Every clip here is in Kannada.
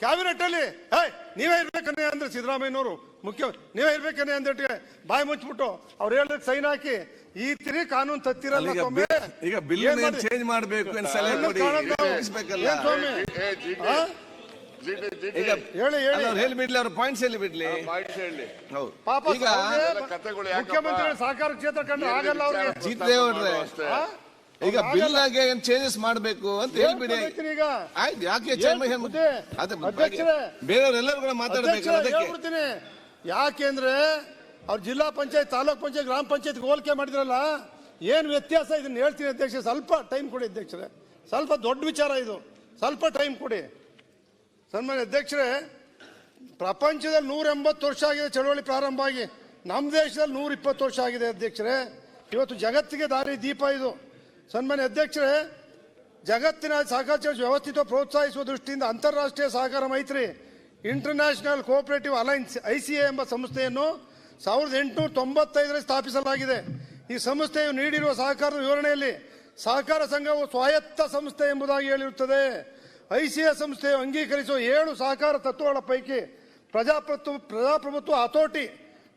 ಕ್ಯಾಬಿನೆಟ್ ಅಲ್ಲಿ ಹೇ ನೀವೇ ಇರ್ಬೇಕನ್ನೇ ಅಂದ್ರೆ ಸಿದ್ದರಾಮಯ್ಯನವರು ಮುಖ್ಯ ನೀವೇ ಇರ್ಬೇಕನ್ನೇ ಅಂದ್ರೆ ಬಾಯಿ ಮುಚ್ಚಿಬಿಟ್ಟು ಅವ್ರು ಹೇಳಿದ್ರೆ ಸೈನ್ ಹಾಕಿ ಈ ತಿರಿ ಕಾನೂನು ತತ್ತಿರಲ್ಲ ಈಗ ಬಿಲ್- ಈಗ ಬಿಲ್ ಏನ್ ಚೇಂಜ್ ಮಾಡಬೇಕು ಹೇಳಿ ಹೇಳಿ. ಬಿಡ್ಲಿ ಅವ್ರ ಪಾಯಿಂಟ್ಸ್ ಹೇಳಿ. ಬಿಡ್ಲಿ ಪಾಪ? ಮುಖ್ಯಮಂತ್ರಿಗಳ ಸಹಕಾರ ಕ್ಷೇತ್ರ ಕಂಡ್ರೆ ಆಗಲ್ಲ ಅವ್ರಿಗೆ. ಈಗ ಬಿಲ್ ಆಗಿ ಏನ್ ಚೇಂಜಸ್ ಮಾಡಬೇಕು ಅಂತ ಹೇಳ್ಬಿಡಿ. ಈಗ. ಆಯ್ತು ಯಾಕೆ ಚೇರ್ಮನ್. ಅದೇ. ಬೇರೆಯವರೆಲ್ಲರೂ ಕೂಡ ಮಾತಾಡಬೇಕು ಅದಕ್ಕೆ. ಯಾಕೆಂದ್ರೆ ಅವ್ರು ಜಿಲ್ಲಾ ಪಂಚಾಯತ್ ತಾಲೂಕ್ ಪಂಚಾಯತ್ ಗ್ರಾಮ ಪಂಚಾಯತ್ ಹೋಲಿಕೆ ಮಾಡಿದ್ರಲ್ಲ ಏನ್ ವ್ಯತ್ಯಾಸ? ಇದನ್ನ ಹೇಳ್ತೀನಿ ಅಧ್ಯಕ್ಷ ಸ್ವಲ್ಪ ಟೈಮ್ ಕೊಡಿ ಅಧ್ಯಕ್ಷರೇ. ಸ್ವಲ್ಪ ದೊಡ್ಡ ವಿಚಾರ ಇದು. ಸ್ವಲ್ಪ ಟೈಮ್ ಕೊಡಿ. ಸನ್ಮಾನ್ಯ ಅಧ್ಯಕ್ಷರೇ ಪ್ರಪಂಚದಲ್ಲಿ ನೂರ ಎಂಬತ್ತು ವರ್ಷ ಆಗಿದೆ ಚಳವಳಿ ಪ್ರಾರಂಭ ಆಗಿ ನಮ್ಮ ದೇಶದಲ್ಲಿ ನೂರ ಇಪ್ಪತ್ತು ವರ್ಷ ಆಗಿದೆ ಅಧ್ಯಕ್ಷರೇ. ಇವತ್ತು ಜಗತ್ತಿಗೆ ದಾರಿ ದೀಪ ಇದು. ಸನ್ಮಾನ್ಯ ಅಧ್ಯಕ್ಷರೇ, ಜಗತ್ತಿನ ಸಹಕಾರ ವ್ಯವಸ್ಥಿತ ಪ್ರೋತ್ಸಾಹಿಸುವ ದೃಷ್ಟಿಯಿಂದ ಅಂತಾರಾಷ್ಟ್ರೀಯ ಸಹಕಾರ ಮೈತ್ರಿ, international cooperative alliance I C A ಎಂಬ ಸಂಸ್ಥೆಯನ್ನು ಸಾವಿರದ ಎಂಟುನೂರ ತೊಂಬತ್ತೈದರಲ್ಲಿ ಸ್ಥಾಪಿಸಲಾಗಿದೆ. ಈ ಸಂಸ್ಥೆಯು ನೀಡಿರುವ ಸಹಕಾರದ ವಿವರಣೆಯಲ್ಲಿ ಸಹಕಾರ ಸಂಘವು ಸ್ವಾಯತ್ತ ಸಂಸ್ಥೆ ಎಂಬುದಾಗಿ ಹೇಳಿರುತ್ತದೆ. ಐಸಿಎ ಸಂಸ್ಥೆಯು ಅಂಗೀಕರಿಸುವ ಏಳು ಸಹಕಾರ ತತ್ವಗಳ ಪೈಕಿ ಪ್ರಜಾಪ್ರಭುತ್ವ ಪ್ರಜಾಪ್ರಭುತ್ವ ಹತೋಟಿ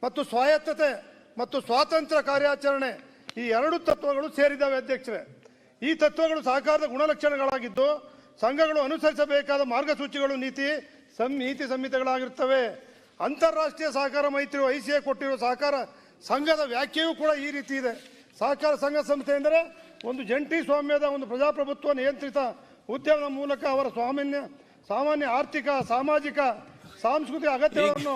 ಮತ್ತು ಸ್ವಾಯತ್ತತೆ ಮತ್ತು ಸ್ವಾತಂತ್ರ್ಯ ಕಾರ್ಯಾಚರಣೆ ಈ ಎರಡು ತತ್ವಗಳು ಸೇರಿದ್ದಾವೆ ಅಧ್ಯಕ್ಷರೇ. ಈ ತತ್ವಗಳು ಸಹಕಾರದ ಗುಣಲಕ್ಷಣಗಳಾಗಿದ್ದು, ಸಂಘಗಳು ಅನುಸರಿಸಬೇಕಾದ ಮಾರ್ಗಸೂಚಿಗಳು, ನೀತಿ ಸಂ ನೀತಿ ಸಂಹಿತೆಗಳಾಗಿರ್ತವೆ. ಅಂತಾರಾಷ್ಟ್ರೀಯ ಸಹಕಾರ ಮೈತ್ರಿ ಐ ಕೊಟ್ಟಿರುವ ಸಹಕಾರ ಸಂಘದ ವ್ಯಾಖ್ಯೆಯೂ ಕೂಡ ಈ ರೀತಿ ಇದೆ. ಸಹಕಾರ ಸಂಘ ಸಂಸ್ಥೆ ಎಂದರೆ ಒಂದು ಜಂಟಿ ಸ್ವಾಮ್ಯದ ಒಂದು ಪ್ರಜಾಪ್ರಭುತ್ವ ನಿಯಂತ್ರಿತ ಉದ್ಯಮದ ಮೂಲಕ ಅವರ ಸ್ವಾಮಾನ್ಯ ಸಾಮಾನ್ಯ ಆರ್ಥಿಕ, ಸಾಮಾಜಿಕ, ಸಾಂಸ್ಕೃತಿಕ ಅಗತ್ಯಗಳನ್ನು,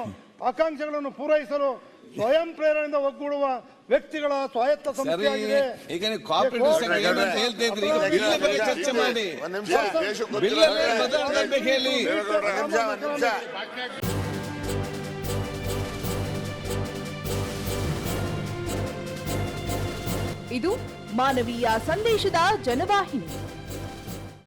ಆಕಾಂಕ್ಷೆಗಳನ್ನು ಪೂರೈಸಲು ಸ್ವಯಂ ಪ್ರೇರಣೆಯಿಂದ ಒಗ್ಗೂಡುವ ವ್ಯಕ್ತಿಗಳ ಸ್ವಾಯತ್ತ ಸಂಸ್ಥೆ ಸಂಸ್ಥೆಯಾಗಿದೆ. ಈಗ ನೀವು ಕಾಪರೇಟಿವ್ ಸಂಘ ಏನು ಹೇಳ್ತಾ ಇದ್ರಿ? ಈಗ ಬಿಲ್ ಬಗ್ಗೆ ಚರ್ಚೆ ಮಾಡಿ. ಒಂದ್ ನಿಮಿಷ ದೇಶಕ್ಕೆ ಬಿಲ್ ಬದಲಾವಣೆ ಹೇಳಿ. ದೇವೇಗೌಡ್ರೆ, ಒಂದ್ ನಿಮಿಷ ಒಂದ್ ನಿಮಿಷ. ಇದು ಮಾನವೀಯ ಸಂದೇಶದ ಜನವಾಹಿನಿ.